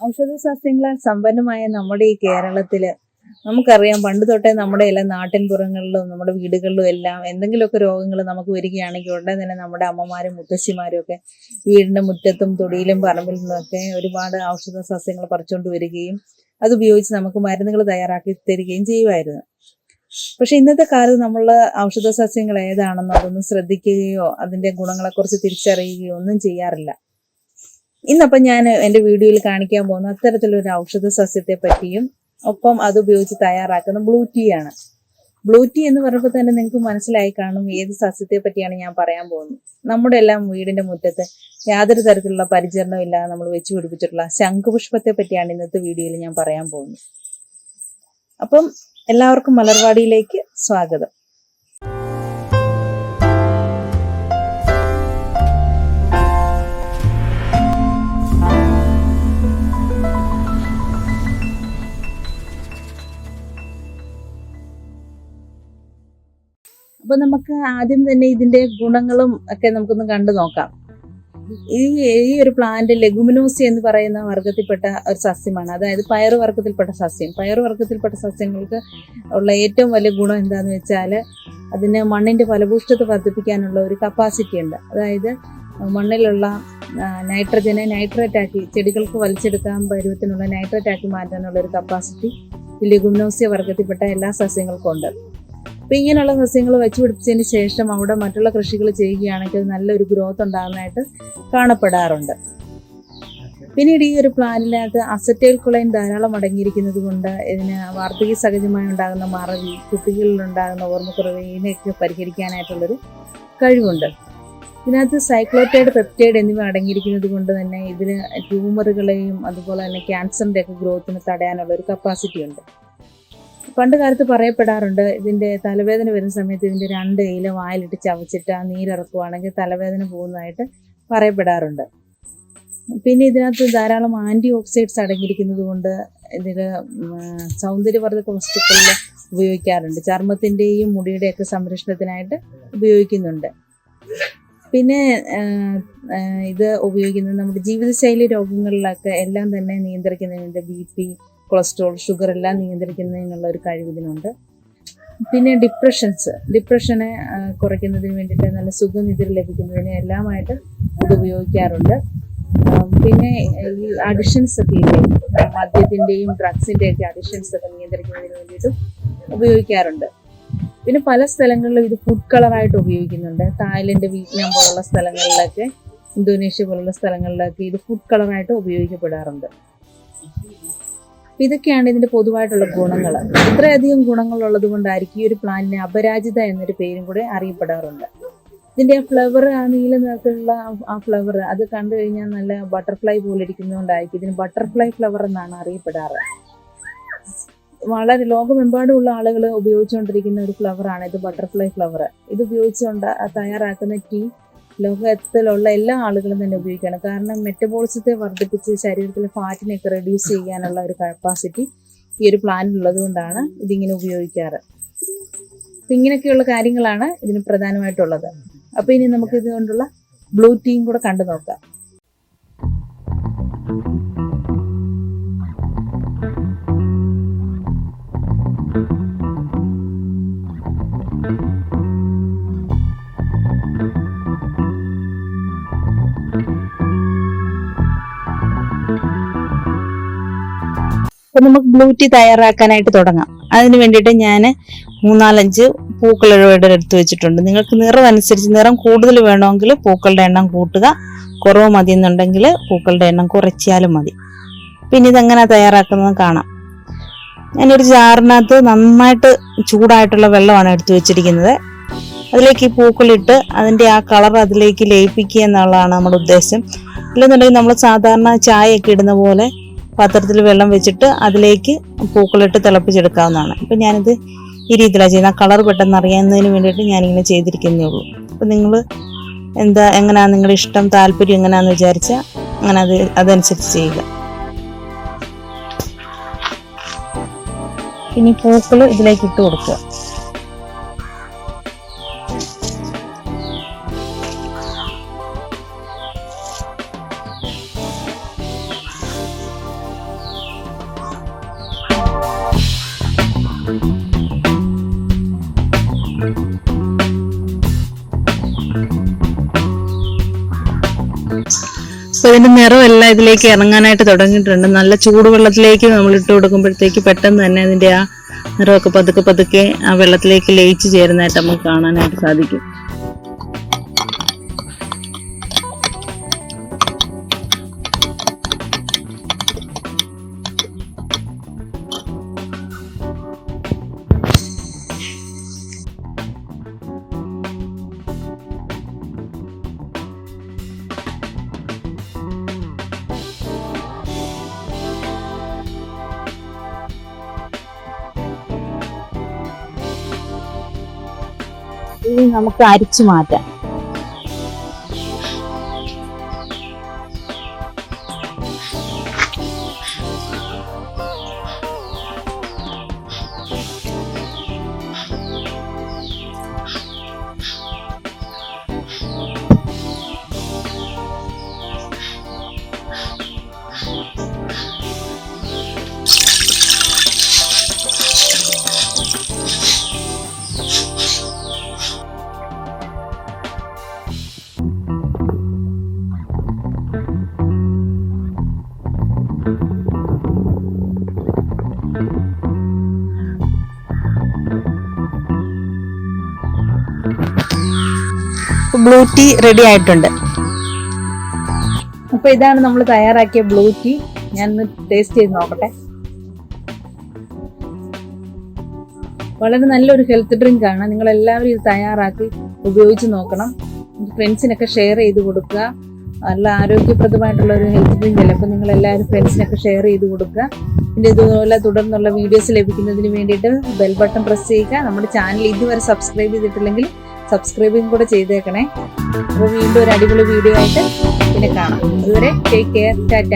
ഔഷധ സസ്യങ്ങളാൽ സമ്പന്നമായ നമ്മുടെ ഈ കേരളത്തിൽ നമുക്കറിയാം പണ്ട് തൊട്ടേ നമ്മുടെ എല്ലാ നാട്ടിൻ പുറങ്ങളിലും നമ്മുടെ വീടുകളിലും എല്ലാം എന്തെങ്കിലുമൊക്കെ രോഗങ്ങൾ നമുക്ക് വരികയാണെങ്കിൽ ഉടനെ തന്നെ നമ്മുടെ അമ്മമാരും മുത്തശ്ശിമാരും ഒക്കെ വീടിന്റെ മുറ്റത്തും തൊടിയിലും പറമ്പിൽ നിന്നൊക്കെ ഒരുപാട് ഔഷധ സസ്യങ്ങൾ പറിച്ചുകൊണ്ട് വരികയും അത് ഉപയോഗിച്ച് നമുക്ക് മരുന്നുകൾ തയ്യാറാക്കി തരികയും ചെയ്യുമായിരുന്നു. പക്ഷെ ഇന്നത്തെ കാലത്ത് നമ്മൾ ഔഷധ സസ്യങ്ങൾ ഏതാണെന്നോ അതൊന്നും ശ്രദ്ധിക്കുകയോ അതിന്റെ ഗുണങ്ങളെക്കുറിച്ച് തിരിച്ചറിയുകയോ ഒന്നും ചെയ്യാറില്ല. ഇന്നപ്പം ഞാൻ എന്റെ വീഡിയോയിൽ കാണിക്കാൻ പോകുന്ന അത്തരത്തിലൊരു ഔഷധ സസ്യത്തെ പറ്റിയും ഒപ്പം അത് ഉപയോഗിച്ച് തയ്യാറാക്കുന്ന ബ്ലൂ ടീ ആണ്. ബ്ലൂ ടീ എന്ന് പറയുമ്പോൾ തന്നെ നിങ്ങൾക്ക് മനസ്സിലായി കാണും ഏത് സസ്യത്തെ പറ്റിയാണ് ഞാൻ പറയാൻ പോകുന്നത്. നമ്മുടെ എല്ലാം വീടിന്റെ മുറ്റത്ത് യാതൊരു തരത്തിലുള്ള പരിചരണവും ഇല്ലാതെ നമ്മൾ വെച്ച് പിടിപ്പിച്ചിട്ടുള്ള ശംഖുപുഷ്പത്തെ പറ്റിയാണ് ഇന്നത്തെ വീഡിയോയിൽ ഞാൻ പറയാൻ പോകുന്നത്. അപ്പം എല്ലാവർക്കും മലർവാടിയിലേക്ക് സ്വാഗതം. അപ്പൊ നമുക്ക് ആദ്യം തന്നെ ഇതിന്റെ ഗുണങ്ങളും ഒക്കെ നമുക്കൊന്ന് കണ്ടു നോക്കാം. ഈ ഈ ഒരു പ്ലാന്റ് ലെഗുമിനോസി എന്ന് പറയുന്ന വർഗത്തിൽപ്പെട്ട ഒരു സസ്യമാണ്. അതായത് പയർ വർഗത്തിൽപ്പെട്ട സസ്യം. പയർ വർഗത്തിൽപ്പെട്ട സസ്യങ്ങൾക്ക് ഉള്ള ഏറ്റവും വലിയ ഗുണം എന്താന്ന് വെച്ചാൽ അതിന് മണ്ണിന്റെ ഫലഭൂഷ്ഠത വർദ്ധിപ്പിക്കാനുള്ള ഒരു കപ്പാസിറ്റി ഉണ്ട്. അതായത് മണ്ണിലുള്ള നൈട്രജനെ നൈട്രേറ്റ് ആക്കി ചെടികൾക്ക് വലിച്ചെടുക്കാൻ പരുവത്തിനുള്ള നൈട്രേറ്റ് ആക്കി മാറ്റാനുള്ള ഒരു കപ്പാസിറ്റി ഈ ലെഗുമിനോസിയ വർഗത്തിൽപ്പെട്ട എല്ലാ സസ്യങ്ങൾക്കും ഉണ്ട്. അപ്പൊ ഇങ്ങനെയുള്ള സസ്യങ്ങൾ വെച്ച് പിടിപ്പിച്ചതിന് ശേഷം അവിടെ മറ്റുള്ള കൃഷികൾ ചെയ്യുകയാണെങ്കിൽ നല്ലൊരു ഗ്രോത്ത് ഉണ്ടാകുന്നതായിട്ട് കാണപ്പെടാറുണ്ട്. പിന്നീട് ഈ ഒരു പ്ലാനിനകത്ത് അസറ്റൈൽ കുളൈൻ ധാരാളം അടങ്ങിയിരിക്കുന്നത് കൊണ്ട് ഇതിന് വാർദ്ധക്യ സഹജമായി ഉണ്ടാകുന്ന മറവി കുട്ടികളിൽ ഉണ്ടാകുന്ന ഓർമ്മക്കുറവ് ഇതിനെയൊക്കെ പരിഹരിക്കാനായിട്ടുള്ളൊരു കഴിവുണ്ട്. ഇതിനകത്ത് സൈക്ലോറ്റൈഡ് പെപ്റ്റൈഡ് എന്നിവ അടങ്ങിയിരിക്കുന്നത് കൊണ്ട് തന്നെ ഇതിന് ട്യൂമറുകളെയും അതുപോലെ തന്നെ ക്യാൻസറിന്റെയൊക്കെ ഗ്രോത്തിന് തടയാനുള്ള ഒരു കപ്പാസിറ്റി ഉണ്ട്. പണ്ട് കാലത്ത് പറയപ്പെടാറുണ്ട് ഇതിന്റെ തലവേദന വരുന്ന സമയത്ത് ഇതിന്റെ രണ്ട് ഇല വായിലിട്ട് ചവച്ചിട്ട് ആ നീരിറക്കുവാണെങ്കിൽ തലവേദന പോകുന്നതായിട്ട് പറയപ്പെടാറുണ്ട്. പിന്നെ ഇതിനകത്ത് ധാരാളം ആന്റി ഓക്സൈഡ്സ് അടങ്ങിയിരിക്കുന്നത് കൊണ്ട് ഇതിൽ സൗന്ദര്യവർദ്ധക വസ്തുക്കളിൽ ഉപയോഗിക്കാറുണ്ട്. ചർമ്മത്തിന്റെയും മുടിയുടെയൊക്കെ സംരക്ഷണത്തിനായിട്ട് ഉപയോഗിക്കുന്നുണ്ട്. പിന്നെ ഇത് ഉപയോഗിക്കുന്നത് നമ്മുടെ ജീവിതശൈലി രോഗങ്ങളിലൊക്കെ എല്ലാം തന്നെ നിയന്ത്രിക്കുന്നതിനുണ്ട്. ബി പി കൊളസ്ട്രോൾ ഷുഗർ എല്ലാം നിയന്ത്രിക്കുന്നതിനുള്ള ഒരു കഴിവ് ഇതിനുണ്ട്. പിന്നെ ഡിപ്രഷൻസ് ഡിപ്രഷനെ കുറയ്ക്കുന്നതിന് വേണ്ടിയിട്ട് നല്ല സുഖനിദ്ര ലഭിക്കുന്നതിന് എല്ലാമായിട്ട് ഇത് ഉപയോഗിക്കാറുണ്ട്. പിന്നെ ഈ അഡിഷൻസ് ഒക്കെ ഇല്ലേ? മദ്യത്തിന്റെയും ഡ്രഗ്സിന്റെയൊക്കെ അഡിഷൻസ് ഒക്കെ നിയന്ത്രിക്കുന്നതിന് വേണ്ടിയിട്ടും ഉപയോഗിക്കാറുണ്ട്. പിന്നെ പല സ്ഥലങ്ങളിലും ഇത് ഫുഡ് കളറായിട്ട് ഉപയോഗിക്കുന്നുണ്ട്. തായ്ലൻഡ് വിയറ്റ്നാം പോലുള്ള സ്ഥലങ്ങളിലൊക്കെ ഇന്തോനേഷ്യ പോലുള്ള സ്ഥലങ്ങളിലൊക്കെ ഇത് ഫുഡ് കളറായിട്ട് ഉപയോഗിക്കപ്പെടാറുണ്ട്. അപ്പൊ ഇതൊക്കെയാണ് ഇതിന്റെ പൊതുവായിട്ടുള്ള ഗുണങ്ങൾ ഇത്രയധികം ഗുണങ്ങളുള്ളത് കൊണ്ടായിരിക്കും ഈ ഒരു പ്ലാന്റിനെ അപരാജിത എന്നൊരു പേരും കൂടെ അറിയപ്പെടാറുണ്ട്. ഇതിന്റെ ഫ്ലവർ ആ നീല നിറത്തിലുള്ള ആ- ആ ഫ്ലവർ അത് കണ്ടു കഴിഞ്ഞാൽ നല്ല ബട്ടർഫ്ലൈ പോലെ ഇരിക്കുന്നതുകൊണ്ടായിരിക്കും ഇതിന് ബട്ടർഫ്ലൈ ഫ്ലവർ എന്നാണ് അറിയപ്പെടാറ്. വളരെ ലോകമെമ്പാടുമുള്ള ആളുകൾ ഉപയോഗിച്ചുകൊണ്ടിരിക്കുന്ന ഒരു ഫ്ലവറാണ് ഇത് ബട്ടർഫ്ലൈ ഫ്ലവർ. ഇത് ഉപയോഗിച്ചുകൊണ്ട് തയ്യാറാക്കുന്ന ടീ ലോകത്തിലുള്ള എല്ലാ ആളുകളും തന്നെ ഉപയോഗിക്കണം കാരണം മെറ്റബോളിസത്തെ വർദ്ധിപ്പിച്ച് ശരീരത്തിലെ ഫാറ്റിനെയൊക്കെ റെഡ്യൂസ് ചെയ്യാനുള്ള ഒരു കപ്പാസിറ്റി ഈ ഒരു പ്ലാന്റ് ഉള്ളത് കൊണ്ടാണ് ഇതിങ്ങനെ ഉപയോഗിക്കാറ്. അപ്പം ഇങ്ങനെയൊക്കെയുള്ള കാര്യങ്ങളാണ് ഇതിന് പ്രധാനമായിട്ടുള്ളത്. അപ്പോൾ ഇനി നമുക്ക് ഇതുകൊണ്ടുള്ള ബ്ലൂ ടീം കൂടെ കണ്ടു നോക്കാം അപ്പൊ നമുക്ക് ബ്ലൂ ടീ തയ്യാറാക്കാനായിട്ട് തുടങ്ങാം. അതിന് വേണ്ടിയിട്ട് ഞാൻ മൂന്നാലഞ്ച് പൂക്കൾ ഇവിടെ എടുത്ത് വെച്ചിട്ടുണ്ട്. നിങ്ങൾക്ക് നിറം അനുസരിച്ച് നിറം കൂടുതൽ വേണമെങ്കിൽ പൂക്കളുടെ എണ്ണം കൂട്ടുക. കുറവ് മതി എന്നുണ്ടെങ്കിൽ പൂക്കളുടെ എണ്ണം കുറച്ചാലും മതി. പിന്നെ ഇതെങ്ങനെ തയ്യാറാക്കുന്നത് കാണാം. ഞാനൊരു ജാറിനകത്ത് നന്നായിട്ട് ചൂടായിട്ടുള്ള വെള്ളമാണ് എടുത്തു വെച്ചിരിക്കുന്നത്. അതിലേക്ക് ഈ പൂക്കളിട്ട് അതിന്റെ ആ കളർ അതിലേക്ക് ലയിപ്പിക്കുക എന്നുള്ളതാണ് നമ്മുടെ ഉദ്ദേശം. ഇല്ലെന്നുണ്ടെങ്കിൽ നമ്മൾ സാധാരണ ചായയൊക്കെ ഇടുന്ന പോലെ പാത്രത്തിൽ വെള്ളം വെച്ചിട്ട് അതിലേക്ക് പൂക്കളിട്ട് തിളപ്പിച്ചെടുക്കാവുന്നതാണ്. അപ്പം ഞാനിത് ഈ രീതിയിലാണ് ചെയ്യുന്നത് കളർ പെട്ടെന്ന് അറിയാവുന്നതിന് വേണ്ടിയിട്ട് ഞാനിങ്ങനെ ചെയ്തിരിക്കുന്നേ ഉള്ളൂ. അപ്പം നിങ്ങൾ എന്താ എങ്ങനെയാണ് നിങ്ങളുടെ ഇഷ്ടം താല്പര്യം എങ്ങനെയാണെന്ന് വിചാരിച്ചാൽ അങ്ങനെ അത് അതനുസരിച്ച് ചെയ്യുക. ഇനി പൂക്കൾ ഇതിലേക്ക് ഇട്ട് കൊടുക്കുക. അപ്പൊ ഇതിന്റെ നിറമെല്ലാം ഇതിലേക്ക് ഇറങ്ങാനായിട്ട് തുടങ്ങിയിട്ടുണ്ട്. നല്ല ചൂടുവെള്ളത്തിലേക്ക് നമ്മൾ ഇട്ട് കൊടുക്കുമ്പോഴത്തേക്ക് പെട്ടെന്ന് തന്നെ അതിന്റെ ആ നിറമൊക്കെ പതുക്കെ പതുക്കെ ആ വെള്ളത്തിലേക്ക് ലയിച്ചു ചേരുന്നതായിട്ട് നമുക്ക് കാണാനായിട്ട് സാധിക്കും. ഇത് നമുക്ക് അരിച്ചു മാറ്റാം. ബ്ലൂ ടീ റെഡി ആയിട്ടുണ്ട്. അപ്പൊ ഇതാണ് നമ്മൾ തയ്യാറാക്കിയ ബ്ലൂ ടീ. ഞാൻ ടേസ്റ്റ് ചെയ്ത് നോക്കട്ടെ. വളരെ നല്ലൊരു ഹെൽത്ത് ഡ്രിങ്ക് ആണ്. നിങ്ങൾ എല്ലാവരും ഇത് തയ്യാറാക്കി ഉപയോഗിച്ച് നോക്കണം. ഫ്രണ്ട്സിനൊക്കെ ഷെയർ ചെയ്ത് കൊടുക്കുക. നല്ല ആരോഗ്യപ്രദമായിട്ടുള്ള ഒരു ഹെൽത്ത് ഡ്രിങ്ക് അല്ലേ? നിങ്ങൾ എല്ലാവരും ഫ്രണ്ട്സിനൊക്കെ ഷെയർ ചെയ്ത് കൊടുക്കുക. പിന്നെ ഇതുപോലെ തുടർന്നുള്ള വീഡിയോസ് ലഭിക്കുന്നതിന് വേണ്ടിയിട്ട് ബെൽ ബട്ടൺ പ്രസ് ചെയ്യുക. നമ്മുടെ ചാനൽ ഇതുവരെ സബ്സ്ക്രൈബ് ചെയ്തിട്ടില്ലെങ്കിൽ സബ്സ്ക്രൈബും കൂടെ ചെയ്തേക്കണേ. അപ്പോൾ വീണ്ടും ഒരു അടിപൊളി വീഡിയോ ആയിട്ട് പിന്നെ കാണാം. ഇതുവരെ ടേക്ക് കെയർ ടാറ്റ